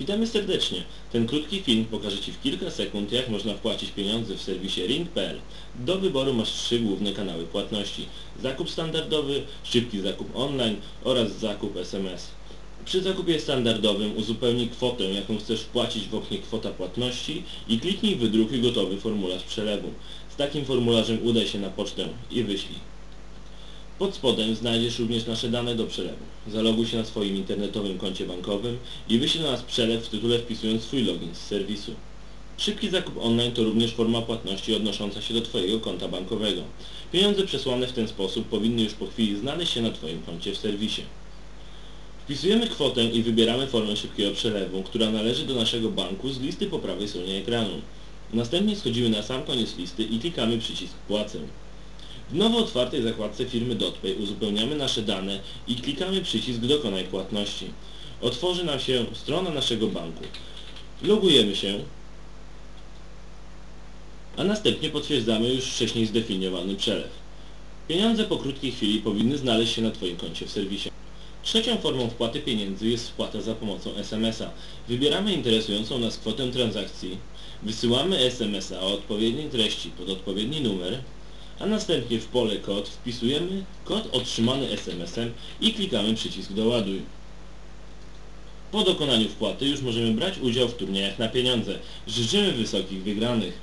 Witamy serdecznie. Ten krótki film pokaże Ci w kilka sekund, jak można wpłacić pieniądze w serwisie ring.pl. Do wyboru masz trzy główne kanały płatności. Zakup standardowy, szybki zakup online oraz zakup SMS. Przy zakupie standardowym uzupełnij kwotę, jaką chcesz wpłacić w oknie kwota płatności i kliknij wydrukuj gotowy formularz przelewu. Z takim formularzem udaj się na pocztę i wyślij. Pod spodem znajdziesz również nasze dane do przelewu. Zaloguj się na swoim internetowym koncie bankowym i wyślij do nas przelew w tytule wpisując swój login z serwisu. Szybki zakup online to również forma płatności odnosząca się do Twojego konta bankowego. Pieniądze przesłane w ten sposób powinny już po chwili znaleźć się na Twoim koncie w serwisie. Wpisujemy kwotę i wybieramy formę szybkiego przelewu, która należy do naszego banku z listy po prawej stronie ekranu. Następnie schodzimy na sam koniec listy i klikamy przycisk Płacę. W nowo otwartej zakładce firmy DotPay uzupełniamy nasze dane i klikamy przycisk Dokonaj płatności. Otworzy nam się strona naszego banku. Logujemy się, a następnie potwierdzamy już wcześniej zdefiniowany przelew. Pieniądze po krótkiej chwili powinny znaleźć się na Twoim koncie w serwisie. Trzecią formą wpłaty pieniędzy jest wpłata za pomocą SMS-a. Wybieramy interesującą nas kwotę transakcji, wysyłamy SMS-a o odpowiedniej treści pod odpowiedni numer, a następnie w pole kod wpisujemy kod otrzymany SMS-em i klikamy przycisk doładuj. Po dokonaniu wpłaty już możemy brać udział w turniejach na pieniądze. Życzymy wysokich wygranych.